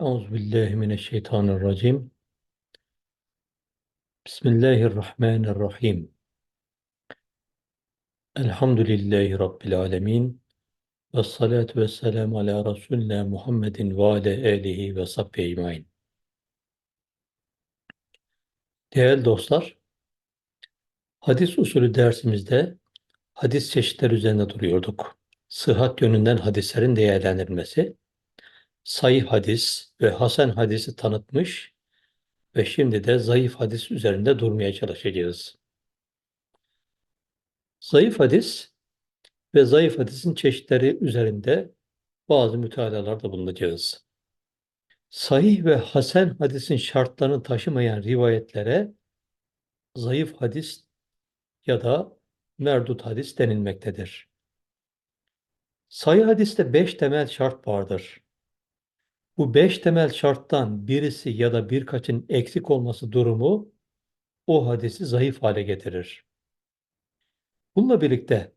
Euzubillahimineşşeytanirracim. Bismillahirrahmanirrahim. Elhamdülillahi Rabbil alemin. Ve salatu ve selamu ala Resulina Muhammedin ve ala alihi ve sahbihi ecmain. Değerli dostlar, hadis usulü dersimizde hadis çeşitleri üzerinde duruyorduk. Sıhhat yönünden hadislerin değerlendirilmesi, sayı hadis ve hasen hadisi tanıtmış ve şimdi de zayıf hadis üzerinde durmaya çalışacağız. Zayıf hadis ve zayıf hadisin çeşitleri üzerinde bazı mütalalarda bulunacağız. Sahih ve hasen hadisin şartlarını taşımayan rivayetlere zayıf hadis ya da merdut hadis denilmektedir. Sahih hadiste beş temel şart vardır. Bu beş temel şarttan birisi ya da birkaçın eksik olması durumu o hadisi zayıf hale getirir. Bununla birlikte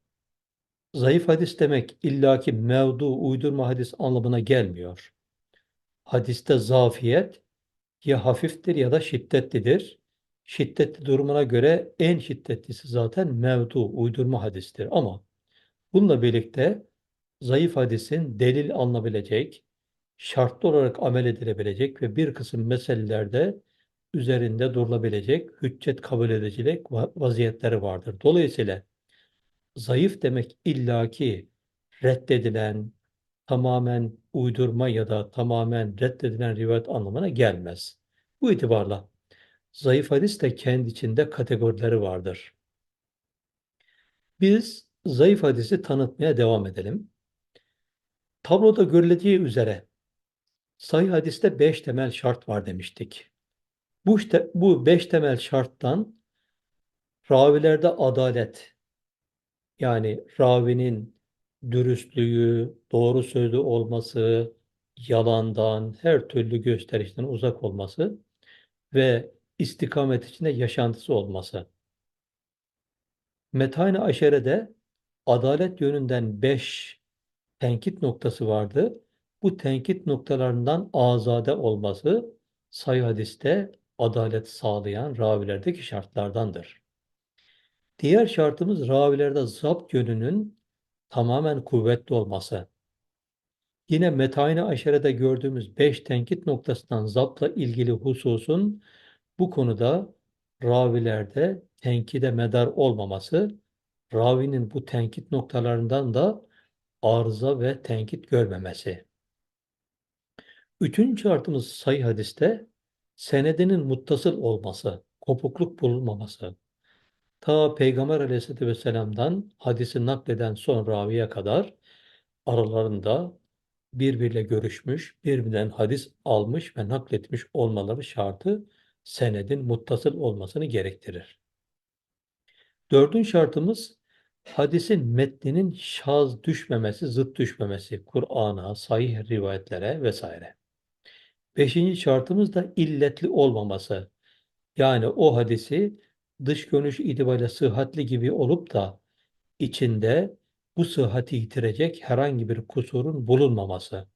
zayıf hadis demek illaki mevdu, uydurma hadis anlamına gelmiyor. Hadiste zafiyet ya hafiftir ya da şiddetlidir. Şiddetli durumuna göre en şiddetlisi zaten mevdu, uydurma hadistir. Ama bununla birlikte zayıf hadisin delil alınabilecek, şartlı olarak amel edilebilecek ve bir kısım meselelerde üzerinde durulabilecek, hüccet kabul edilecek vaziyetleri vardır. Dolayısıyla zayıf demek illaki reddedilen, tamamen uydurma ya da tamamen reddedilen rivayet anlamına gelmez. Bu itibarla zayıf hadis de kendi içinde kategorileri vardır. Biz zayıf hadisi tanıtmaya devam edelim. Tabloda görüleceği üzere Sahih hadiste beş temel şart var demiştik. Bu işte bu beş temel şarttan ravilerde adalet yani ravinin dürüstlüğü, doğru sözlü olması, yalandan, her türlü gösterişten uzak olması ve istikamet içinde yaşantısı olması. Metane Aşere'de adalet yönünden beş tenkit noktası vardı. Bu tenkit noktalarından azade olması sayı hadiste adalet sağlayan ravilerdeki şartlardandır. Diğer şartımız ravilerde zapt yönünün tamamen kuvvetli olması. Yine metayne aşerede gördüğümüz beş tenkit noktasından zaptla ilgili hususun bu konuda ravilerde tenkide medar olmaması, ravinin bu tenkit noktalarından da arıza ve tenkit görmemesi. Üçüncü şartımız sayı hadiste senedinin muttasıl olması, kopukluk bulunmaması. Ta Peygamber aleyhisselatü vesselam'dan hadisi nakleden son raviye kadar aralarında birbiriyle görüşmüş, birbirinden hadis almış ve nakletmiş olmaları şartı senedin muttasıl olmasını gerektirir. Dördüncü şartımız hadisin metninin şaz düşmemesi, zıt düşmemesi, Kur'an'a, sahih rivayetlere vesaire. Beşinci şartımız da illetli olmaması. Yani o hadisi dış görünüş itibariyle sıhhatli gibi olup da içinde bu sıhhati yitirecek herhangi bir kusurun bulunmaması.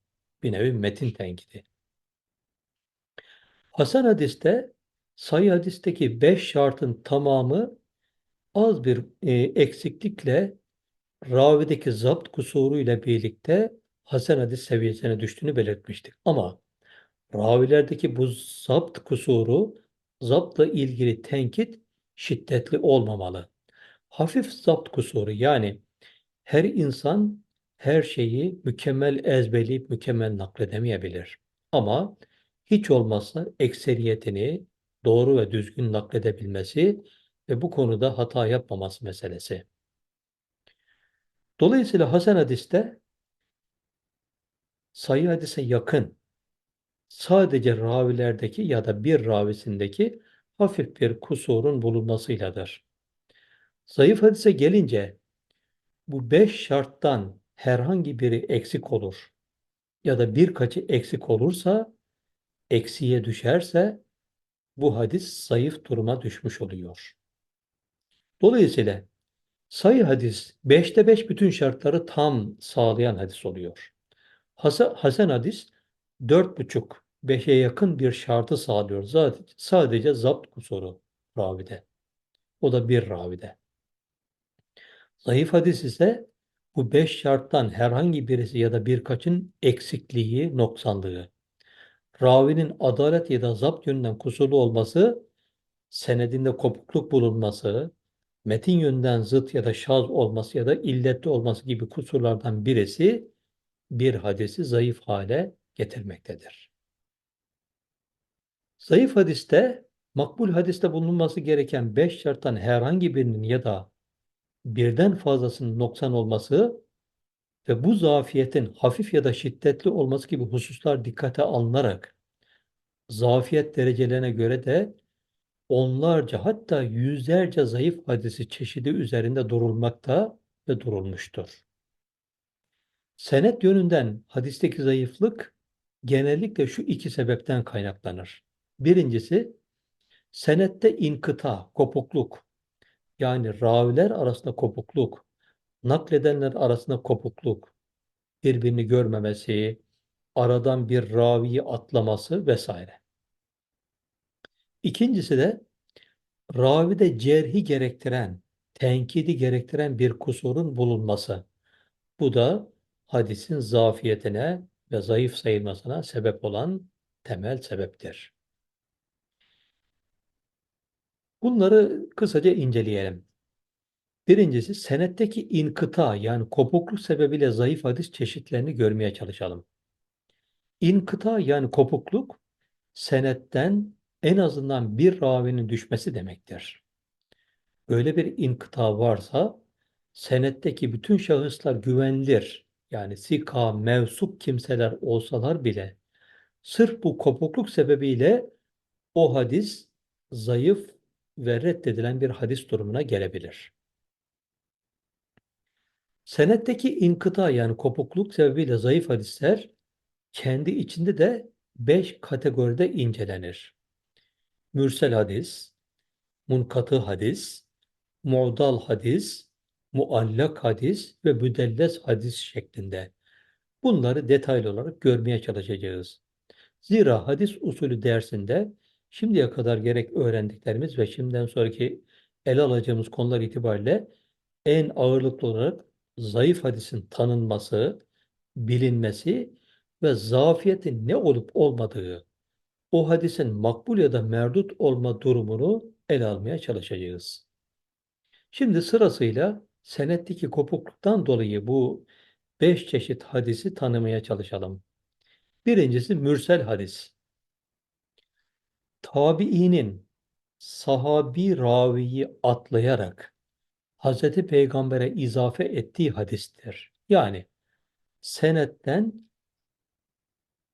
Bir nevi metin tenkidi. Hasan hadiste sayı hadisteki beş şartın tamamı az bir e, eksiklikle ravideki zapt kusuru ile birlikte Hasan hadis seviyesine düştüğünü belirtmiştik. Ama ravilerdeki bu zapt kusuru, zaptla ilgili tenkit şiddetli olmamalı. Hafif zapt kusuru yani her insan her şeyi mükemmel ezberleyip mükemmel nakledemeyebilir. Ama hiç olmazsa ekseriyetini doğru ve düzgün nakledebilmesi ve bu konuda hata yapmaması meselesi. Dolayısıyla Hasan hadiste sayı hadise yakın sadece ravilerdeki ya da bir ravisindeki hafif bir kusurun bulunmasıyladır. Zayıf hadise gelince bu beş şarttan herhangi biri eksik olur ya da birkaçı eksik olursa, eksiye düşerse bu hadis zayıf duruma düşmüş oluyor. Dolayısıyla sayı hadis beşte beş bütün şartları tam sağlayan hadis oluyor. Hasan hadis dört buçuk beşe yakın bir şartı sağlıyor. Zaten sadece zapt kusuru ravide. O da bir ravide. Zayıf hadis ise bu beş şarttan herhangi birisi ya da birkaçın eksikliği, noksanlığı. Ravinin adalet ya da zapt yönünden kusurlu olması, senedinde kopukluk bulunması, metin yönden zıt ya da şaz olması ya da illetli olması gibi kusurlardan birisi bir hadisi zayıf hale getirmektedir. Zayıf hadiste, makbul hadiste bulunması gereken beş şarttan herhangi birinin ya da birden fazlasının noksan olması ve bu zafiyetin hafif ya da şiddetli olması gibi hususlar dikkate alınarak zafiyet derecelerine göre de onlarca hatta yüzlerce zayıf hadisi çeşidi üzerinde durulmakta ve durulmuştur. Senet yönünden hadisteki zayıflık genellikle şu iki sebepten kaynaklanır. Birincisi senette inkıta, kopukluk yani raviler arasında kopukluk, nakledenler arasında kopukluk, birbirini görmemesi, aradan bir raviyi atlaması vesaire. İkincisi de ravide cerhi gerektiren, tenkidi gerektiren bir kusurun bulunması. Bu da hadisin zafiyetine ve zayıf sayılmasına sebep olan temel sebeptir. Bunları kısaca inceleyelim. Birincisi senetteki inkıta yani kopukluk sebebiyle zayıf hadis çeşitlerini görmeye çalışalım. İnkıta yani kopukluk senetten en azından bir ravinin düşmesi demektir. Böyle bir inkıta varsa senetteki bütün şahıslar güvenilir yani sika, mevsup kimseler olsalar bile sırf bu kopukluk sebebiyle o hadis zayıf ve reddedilen bir hadis durumuna gelebilir. Senetteki inkıta yani kopukluk sebebiyle zayıf hadisler kendi içinde de beş kategoride incelenir. Mürsel hadis, munkatı hadis, mu'dal hadis, muallak hadis ve müdelles hadis şeklinde. Bunları detaylı olarak görmeye çalışacağız. Zira hadis usulü dersinde şimdiye kadar gerek öğrendiklerimiz ve şimdiden sonraki ele alacağımız konular itibariyle en ağırlıklı olarak zayıf hadisin tanınması, bilinmesi ve zafiyetin ne olup olmadığı, o hadisin makbul ya da merdut olma durumunu ele almaya çalışacağız. Şimdi sırasıyla senetteki kopukluktan dolayı bu beş çeşit hadisi tanımaya çalışalım. Birincisi mürsel hadis. Tabiinin sahabi raviyi atlayarak Hazreti Peygamber'e izafe ettiği hadistir. Yani senetten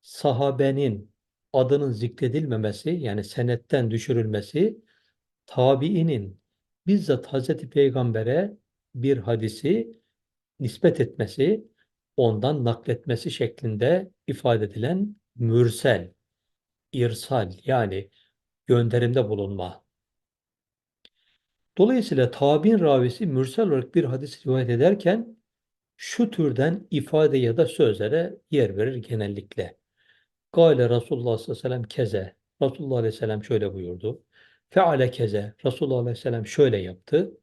sahabenin adının zikredilmemesi yani senetten düşürülmesi tabiinin bizzat Hazreti Peygamber'e bir hadisi nispet etmesi, ondan nakletmesi şeklinde ifade edilen mürsel, irsal yani gönderimde bulunma. Dolayısıyla tabi'in ravisi mürsel olarak bir hadis rivayet ederken şu türden ifade ya da sözlere yer verir genellikle. Gale Resulullah sallallahu aleyhi ve sellem keze. Resulullah aleyhisselam şöyle buyurdu. Feale keze. Resulullah aleyhisselam şöyle yaptı.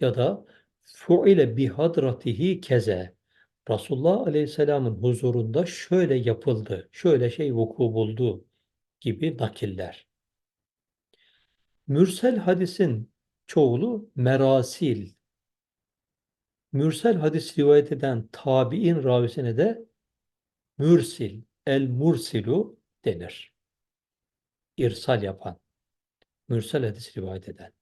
Ya da fuile bihadratihi keze. Resulullah aleyhisselamın huzurunda şöyle yapıldı. Şöyle şey vuku buldu gibi nakiller. Mürsel hadisin çoğulu merasil. Mürsel hadis rivayet eden tabi'in ravisine de mürsil, el mursilu denir. İrsal yapan, mürsel hadis rivayet eden.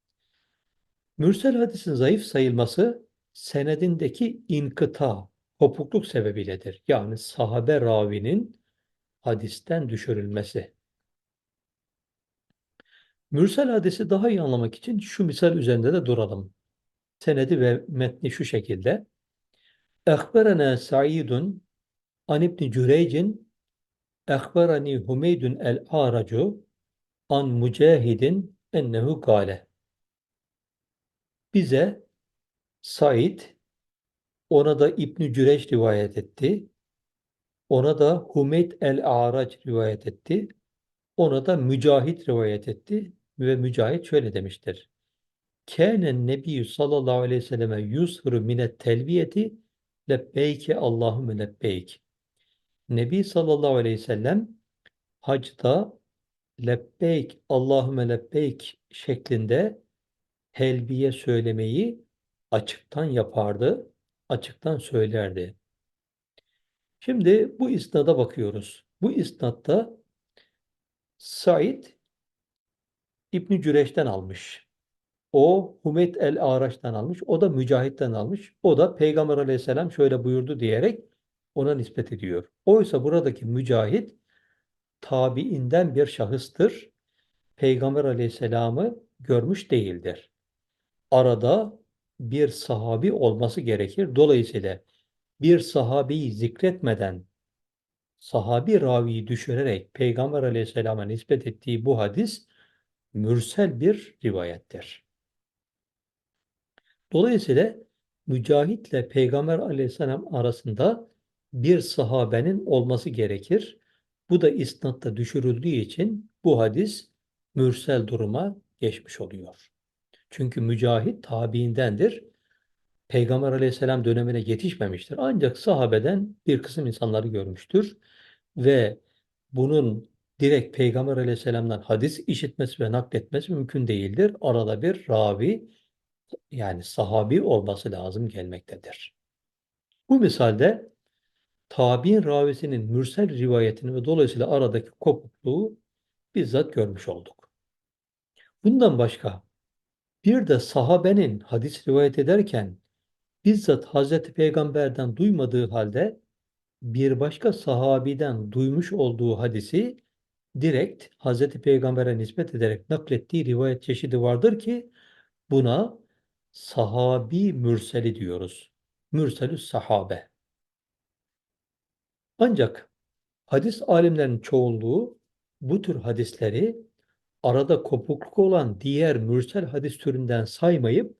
Mürsel hadisin zayıf sayılması senedindeki inkıta, kopukluk sebebiyledir. Yani sahabe ravinin hadisten düşürülmesi. Mürsel hadisi daha iyi anlamak için şu misal üzerinde de duralım. Senedi ve metni şu şekilde. Ekberene Sa'idun an İbni Cüreycin Ekberani Humeydun el-Aracu an Mücahidin ennehu gale. Bize Said ona da İbn Cüreyç rivayet etti. Ona da Humeyd el-A'raç rivayet etti. Ona da Mücahit rivayet etti ve Mücahit şöyle demiştir. Kânen nebiyyü sallallahu aleyhi ve selleme yuzhuru minet telbiyeti lebbeyke Allahümme lebbeyk. Nebi sallallahu aleyhi ve sellem hacda lebbeyk Allahümme lebbeyk şeklinde helbiye söylemeyi açıktan yapardı, açıktan söylerdi. Şimdi bu isnada bakıyoruz. Bu isnatta Said İbn Cüreş'ten almış. O Humeyd el-Araç'tan almış. O da Mücahit'ten almış. O da Peygamber aleyhisselam şöyle buyurdu diyerek ona nispet ediyor. Oysa buradaki Mücahit tabiinden bir şahıstır. Peygamber aleyhisselamı görmüş değildir. Arada bir sahabi olması gerekir. Dolayısıyla bir sahabeyi zikretmeden sahabi raviyi düşürerek Peygamber aleyhisselama nispet ettiği bu hadis mürsel bir rivayettir. Dolayısıyla Mücahit'le Peygamber aleyhisselam arasında bir sahabenin olması gerekir. Bu da isnatta düşürüldüğü için bu hadis mürsel duruma geçmiş oluyor. Çünkü Mücahit tabiindendir. Peygamber aleyhisselam dönemine yetişmemiştir. Ancak sahabeden bir kısım insanları görmüştür. Ve bunun direkt Peygamber aleyhisselamdan hadis işitmesi ve nakletmesi mümkün değildir. Arada bir ravi yani sahabi olması lazım gelmektedir. Bu misalde tabi'in ravisinin mürsel rivayetini ve dolayısıyla aradaki kopukluğu bizzat görmüş olduk. Bundan başka bir de sahabenin hadis rivayet ederken bizzat Hazreti Peygamber'den duymadığı halde bir başka sahabiden duymuş olduğu hadisi direkt Hazreti Peygamber'e nispet ederek naklettiği rivayet çeşidi vardır ki buna sahabi mürseli diyoruz. Mürselü sahabe. Ancak hadis alimlerinin çoğunluğu bu tür hadisleri arada kopukluk olan diğer mürsel hadis türünden saymayıp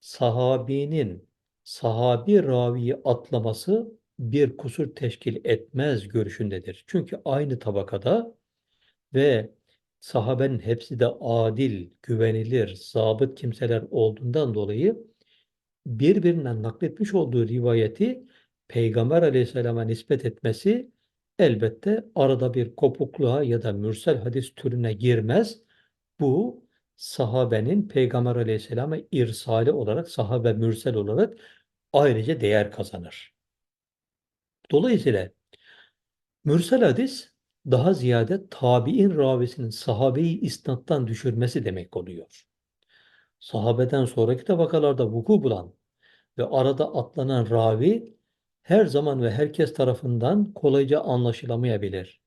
sahabinin sahabi raviyi atlaması bir kusur teşkil etmez görüşündedir. Çünkü aynı tabakada ve sahabenin hepsi de adil, güvenilir, zabıt kimseler olduğundan dolayı birbirinden nakletmiş olduğu rivayeti Peygamber aleyhisselama nispet etmesi elbette arada bir kopukluğa ya da mürsel hadis türüne girmez. Bu sahabenin Peygamber aleyhisselama irsali olarak, sahabe mürsel olarak ayrıca değer kazanır. Dolayısıyla mürsel hadis daha ziyade tabi'in ravisinin sahabeyi isnattan düşürmesi demek oluyor. Sahabeden sonraki tabakalarda vuku bulan ve arada atlanan ravi her zaman ve herkes tarafından kolayca anlaşılamayabilir.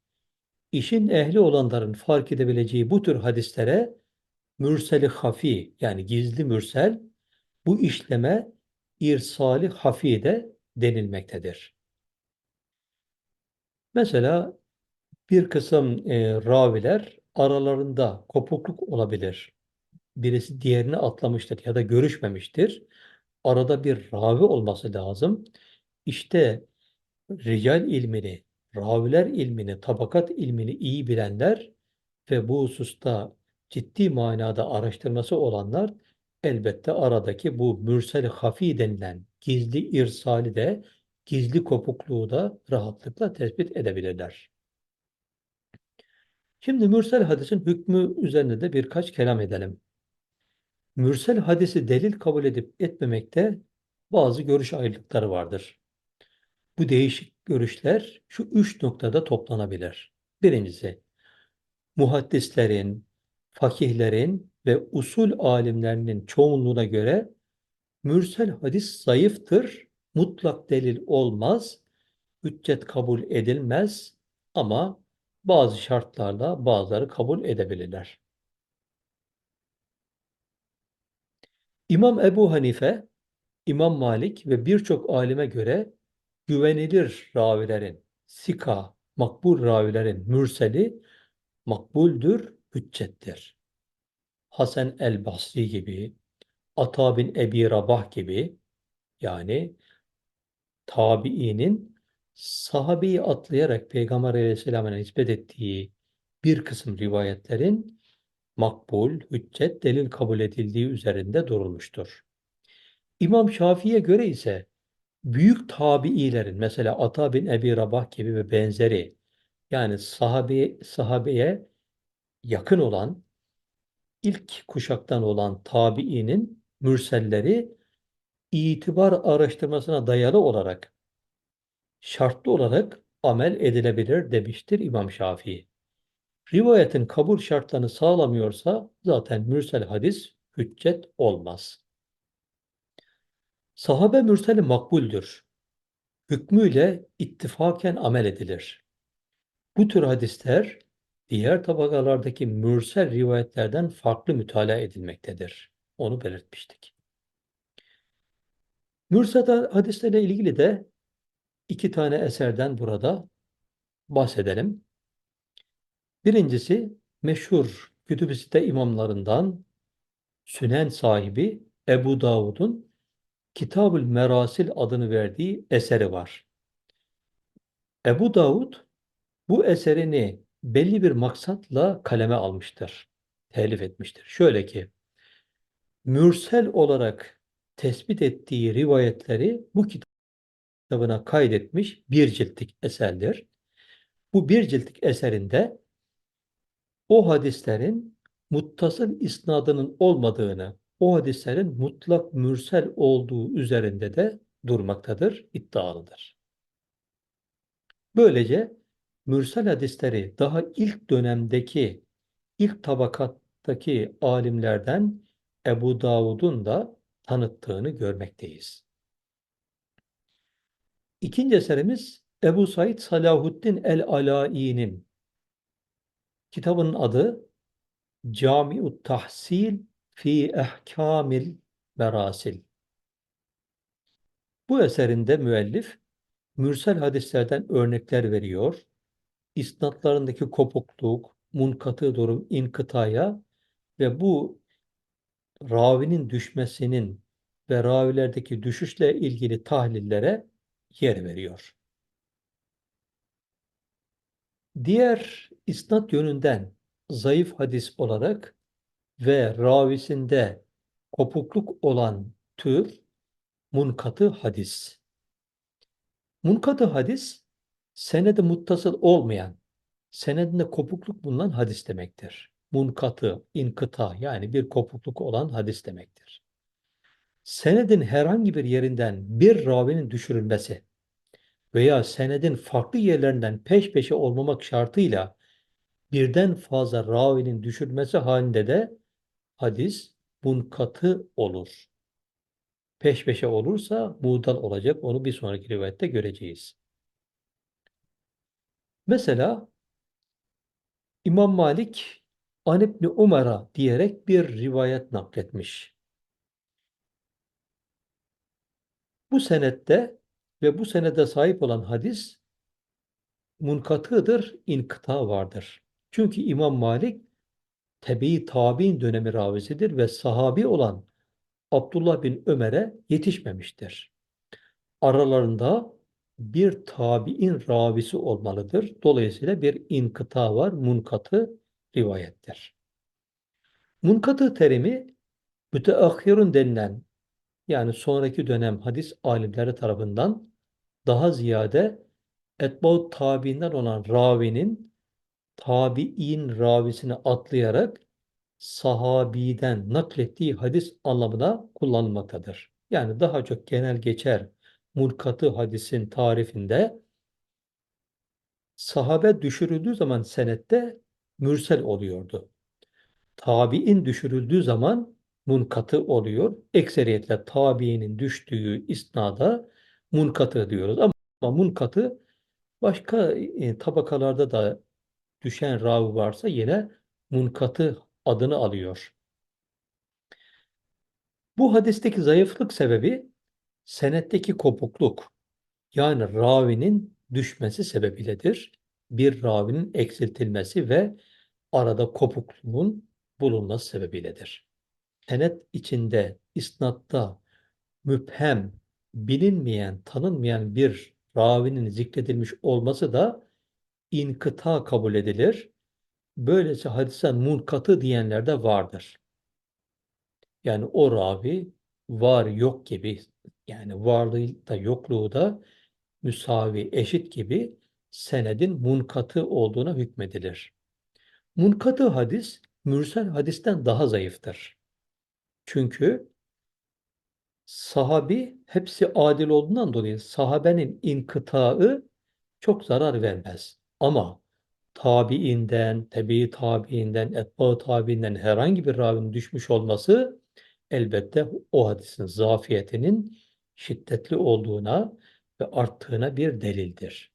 İşin ehli olanların fark edebileceği bu tür hadislere mürseli hafi yani gizli mürsel bu işleme irsali hafi de denilmektedir. Mesela bir kısım e, raviler aralarında kopukluk olabilir. Birisi diğerini atlamıştır ya da görüşmemiştir. Arada bir ravi olması lazım. İşte rical ilmini, raviler ilmini, tabakat ilmini iyi bilenler ve bu hususta ciddi manada araştırması olanlar elbette aradaki bu mürsel hafi denilen gizli irsali de gizli kopukluğu da rahatlıkla tespit edebilirler. Şimdi mürsel hadisin hükmü üzerinde de birkaç kelam edelim. Mürsel hadisi delil kabul edip etmemekte bazı görüş ayrılıkları vardır. Bu değişik görüşler şu üç noktada toplanabilir. Birincisi, muhaddislerin, fakihlerin ve usul alimlerinin çoğunluğuna göre mürsel hadis zayıftır, mutlak delil olmaz, hüccet kabul edilmez ama bazı şartlarla bazıları kabul edebilirler. İmam Ebu Hanife, İmam Malik ve birçok alime göre güvenilir ravilerin, sika, makbul ravilerin mürseli makbuldür, hüccettir. Hasan el-Basri gibi, Ata bin Ebi Rabah gibi yani tabiinin sahabeyi atlayarak Peygamber Aleyhisselam'a nispet ettiği bir kısım rivayetlerin makbul, hüccet, delil kabul edildiği üzerinde durulmuştur. İmam Şafii'ye göre ise büyük tabiilerin mesela Ata bin Ebi Rabah gibi ve benzeri yani sahabe, sahabeye yakın olan ilk kuşaktan olan tabiinin mürselleri itibar araştırmasına dayalı olarak şartlı olarak amel edilebilir demiştir İmam Şafii. Rivayetin kabul şartlarını sağlamıyorsa zaten mürsel hadis hüccet olmaz. Sahabe mürseli makbuldür. Hükmüyle ittifaken amel edilir. Bu tür hadisler diğer tabakalardaki mürsel rivayetlerden farklı mütalaa edilmektedir. Onu belirtmiştik. Mürsel hadislerle ilgili de iki tane eserden burada bahsedelim. Birincisi meşhur kütüb-i site imamlarından Sünen sahibi Ebu Davud'un Kitabül Merasil adını verdiği eseri var. Ebu Davud bu eserini belli bir maksatla kaleme almıştır. Telif etmiştir. Şöyle ki, mürsel olarak tespit ettiği rivayetleri bu kitabına kaydetmiş bir ciltlik eserdir. Bu bir ciltlik eserinde o hadislerin muttasıl isnadının olmadığını, o hadislerin mutlak mürsel olduğu üzerinde de durmaktadır, iddialıdır. Böylece mürsel hadisleri daha ilk dönemdeki, ilk tabakattaki alimlerden Ebu Davud'un da tanıttığını görmekteyiz. İkinci eserimiz Ebu Said Salahuddin el-Alai'nin kitabının adı Cami'ut Tahsil fi Ehkamil Merasil. Bu eserinde müellif mürsel hadislerden örnekler veriyor. İsnatlarındaki kopukluk, munkatı durum, inkıtaya ve bu ravinin düşmesinin ve ravilerdeki düşüşle ilgili tahlillere yer veriyor. Diğer isnat yönünden zayıf hadis olarak ve ravisinde kopukluk olan tür munkatı hadis. Munkatı hadis senede muttasıl olmayan, senedinde kopukluk bulunan hadis demektir. Munkatı, inkıta yani bir kopukluk olan hadis demektir. Senedin herhangi bir yerinden bir ravinin düşürülmesi veya senedin farklı yerlerinden peş peşe olmamak şartıyla birden fazla ravinin düşürmesi halinde de hadis munkatı olur. Peş peşe olursa muğdal olacak. Onu bir sonraki rivayette göreceğiz. Mesela İmam Malik An İbni Umar'a diyerek bir rivayet nakletmiş. Bu senette ve bu senede sahip olan hadis munkatıdır, inkıta vardır. Çünkü İmam Malik tebi tabi'in dönemi ravisidir ve sahabi olan Abdullah bin Ömer'e yetişmemiştir. Aralarında bir tabi'in ravisi olmalıdır. Dolayısıyla bir inkıta var, munkatı rivayettir. Munkatı terimi müteahhirun denilen yani sonraki dönem hadis alimleri tarafından daha ziyade etbaut tabiinden olan ravinin tabi'in ravisini atlayarak sahabiden naklettiği hadis anlamına kullanılmaktadır. Yani daha çok genel geçer munkatı hadisin tarifinde sahabe düşürüldüğü zaman senette mürsel oluyordu. Tabi'in düşürüldüğü zaman munkatı oluyor. Ekseriyetle tabiinin düştüğü isnada munkatı diyoruz. Ama, ama munkatı başka e, tabakalarda da düşen ravi varsa yine munkatı adını alıyor. Bu hadisteki zayıflık sebebi senetteki kopukluk yani ravinin düşmesi sebebiyledir. Bir ravinin eksiltilmesi ve arada kopukluğun bulunması sebebiyledir. Senet içinde, isnatta müphem, bilinmeyen, tanınmayan bir ravinin zikredilmiş olması da inkıta kabul edilir. Böylece hadise munkatı diyenler de vardır. Yani o ravi var yok gibi yani varlığı da yokluğu da müsavi, eşit gibi senedin munkatı olduğuna hükmedilir. Munkatı hadis, mürsel hadisten daha zayıftır. Çünkü sahabi hepsi adil olduğundan dolayı sahabenin inkıtağı çok zarar vermez. Ama tabiinden, tebi tabiinden, etba tabiinden herhangi bir ravinin düşmüş olması elbette o hadisin zafiyetinin şiddetli olduğuna ve arttığına bir delildir.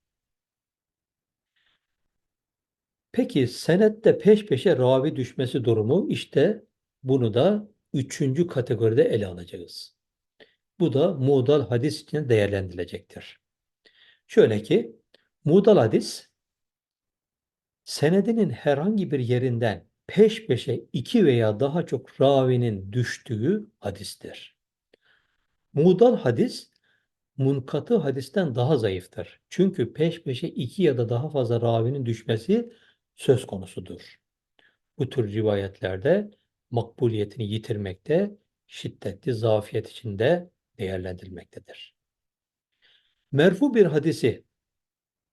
Peki senette peş peşe ravi düşmesi durumu işte bunu da üçüncü kategoride ele alacağız. Bu da muğdal hadis için değerlendirilecektir. Şöyle ki muğdal hadis senedinin herhangi bir yerinden peş peşe iki veya daha çok ravinin düştüğü hadistir. Muğdal hadis munkatı hadisten daha zayıftır. Çünkü peş peşe iki ya da daha fazla ravinin düşmesi söz konusudur. Bu tür rivayetlerde makbuliyetini yitirmekte, şiddetli zafiyet içinde değerlendirilmektedir. Merfu bir hadisi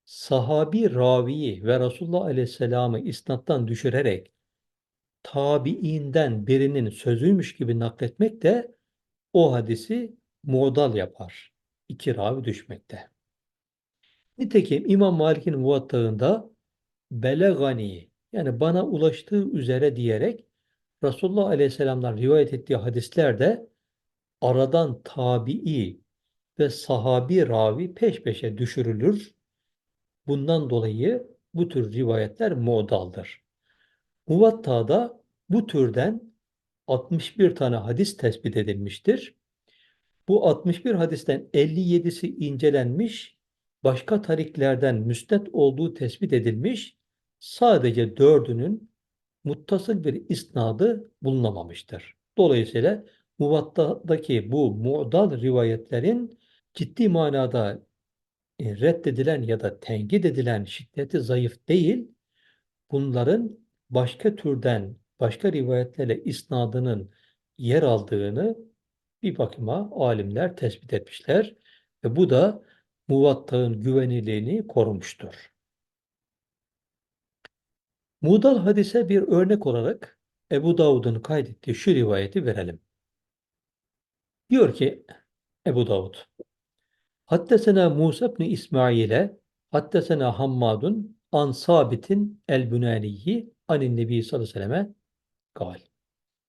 sahabi raviyi ve Resulullah Aleyhisselam'ı isnattan düşürerek tabiinden birinin sözüymüş gibi nakletmek de o hadisi muğdal yapar. İki ravi düşmekte. Nitekim İmam Malik'in muvattağında belegani yani bana ulaştığı üzere diyerek Resulullah Aleyhisselam'dan rivayet ettiği hadislerde aradan tabii ve sahabi ravi peş peşe düşürülür. Bundan dolayı bu tür rivayetler muğdaldır. Muvatta'da bu türden 61 tane hadis tespit edilmiştir. Bu 61 hadisten 57'si incelenmiş, başka tariklerden müsnet olduğu tespit edilmiş, sadece dördünün muttasıl bir isnadı bulunamamıştır. Dolayısıyla Muvatta'daki bu mu'dal rivayetlerin ciddi manada e, reddedilen ya da tenkit edilen şiddeti zayıf değil, bunların başka türden, başka rivayetlerle isnadının yer aldığını bir bakıma alimler tespit etmişler ve bu da muvattağın güvenilirliğini korumuştur. Mudal hadise bir örnek olarak Ebu Davud'un kaydettiği şu rivayeti verelim. Diyor ki Ebu Davud Haddesena Musa ibn İsmail'e Haddesena Hammadun an Sabit'in el-Bünaniyi anin Nebi sallallahu aleyhi ve selleme gal.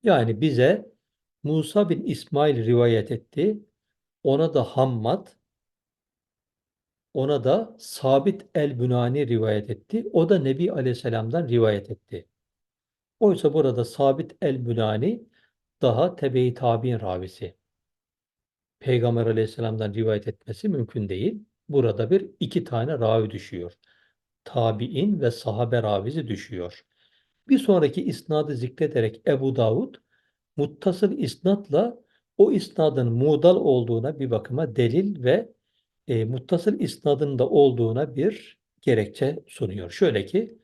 Yani bize Musa bin İsmail rivayet etti. Ona da Hammad, ona da Sabit el-Bünani rivayet etti. O da Nebi Aleyhisselam'dan rivayet etti. Oysa burada Sabit el-Bünani daha tebe-i tabi'in ravisi. Peygamber Aleyhisselam'dan rivayet etmesi mümkün değil. Burada bir iki tane ravi düşüyor. Tabi'in ve sahabe ravisi düşüyor. Bir sonraki isnadı zikrederek Ebu Davud muttasıl isnatla o isnadın mudal olduğuna bir bakıma delil ve e, muttasıl isnadın da olduğuna bir gerekçe sunuyor. Şöyle ki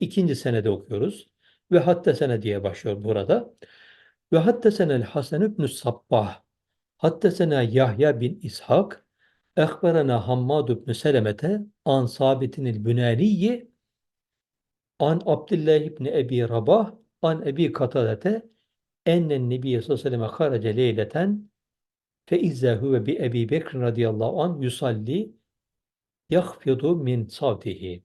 ikinci senede okuyoruz ve hatta sene diye başlıyor burada. Ve hatta senel Hasan ibn Sabbah hatta sene Yahya bin İshak ehberena Hammad ibn Selemete an sabitinil bünaniyi an Abdullah ibn Ebi Rabah an Ebi Katadete ennen Nebiye sallallahu aleyhi ve sellem harace leyleten fe izze huve bi Ebi Bekr radıyallahu an yusalli yahfidu min savtihi.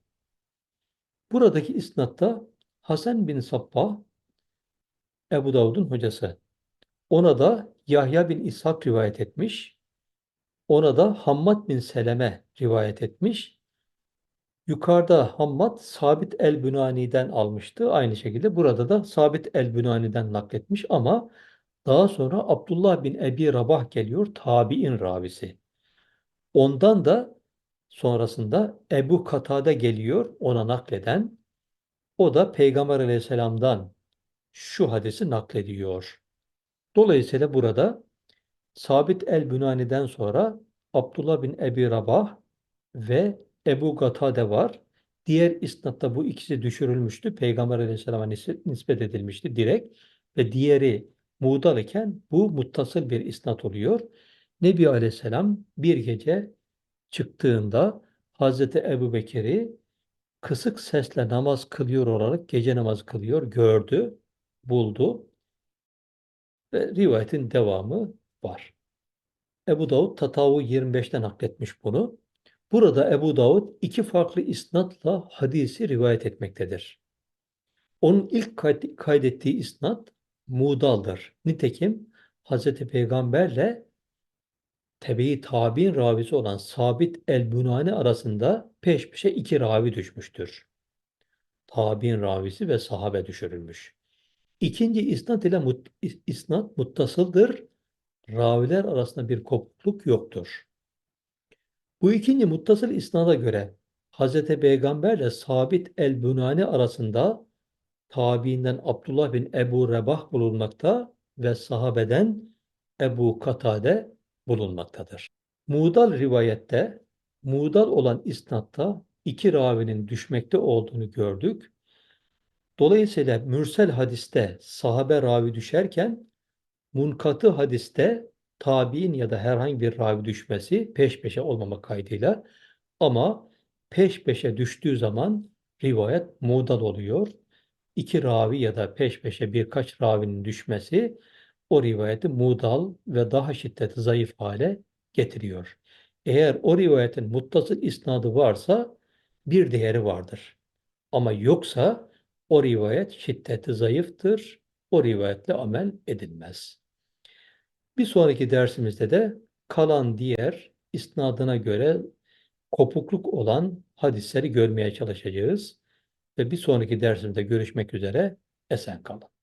Buradaki isnatta Hasan bin Sabbah Ebu Davud'un hocası. Ona da Yahya bin İshak rivayet etmiş. Ona da Hammad bin Seleme rivayet etmiş. Yukarıda Hammad Sabit el-Bünani'den almıştı. Aynı şekilde burada da Sabit el-Bünani'den nakletmiş ama daha sonra Abdullah bin Ebi Rabah geliyor tabi'in ravisi. Ondan da sonrasında Ebu Katade geliyor ona nakleden. O da Peygamber aleyhisselamdan şu hadisi naklediyor. Dolayısıyla burada Sabit el-Bünani'den sonra Abdullah bin Ebi Rabah ve Ebu Gatade var. Diğer isnatta bu ikisi düşürülmüştü. Peygamber Aleyhisselam'a nis- nispet edilmişti direkt. Ve diğeri mudal iken bu muttasıl bir isnat oluyor. Nebi Aleyhisselam bir gece çıktığında Hazreti Ebu Bekir'i kısık sesle namaz kılıyor olarak gece namazı kılıyor, gördü, buldu ve rivayetin devamı var. Ebu Davud Tatavu 25'ten nakletmiş bunu. Burada Ebu Davud iki farklı isnatla hadisi rivayet etmektedir. Onun ilk kay- kaydettiği isnat mudaldır. Nitekim Hz. Peygamberle tebe-i tabi'in ravisi olan Sabit el-Bunani arasında peş peşe iki ravi düşmüştür. Tabi'in ravisi ve sahabe düşürülmüş. İkinci isnat ile mut, isnat muttasıldır. Raviler arasında bir kopukluk yoktur. Bu ikinci muttasıl isnada göre Hz. Peygamber ile Sabit el-Bunani arasında tabiinden Abdullah bin Ebu Rebah bulunmakta ve sahabeden Ebu Katade bulunmaktadır. Mudal rivayette, mudal olan isnatta iki ravinin düşmekte olduğunu gördük. Dolayısıyla mürsel hadiste sahabe ravi düşerken munkatı hadiste tabiin ya da herhangi bir ravi düşmesi peş peşe olmamak kaydıyla ama peş peşe düştüğü zaman rivayet mudal oluyor. İki ravi ya da peş peşe birkaç ravinin düşmesi o rivayeti mudal ve daha şiddetli zayıf hale getiriyor. Eğer o rivayetin muttasıl isnadı varsa bir değeri vardır. Ama yoksa o rivayet şiddeti zayıftır. O rivayetle amel edilmez. Bir sonraki dersimizde de kalan diğer isnadına göre kopukluk olan hadisleri görmeye çalışacağız. Ve bir sonraki dersimde görüşmek üzere. Esen kalın.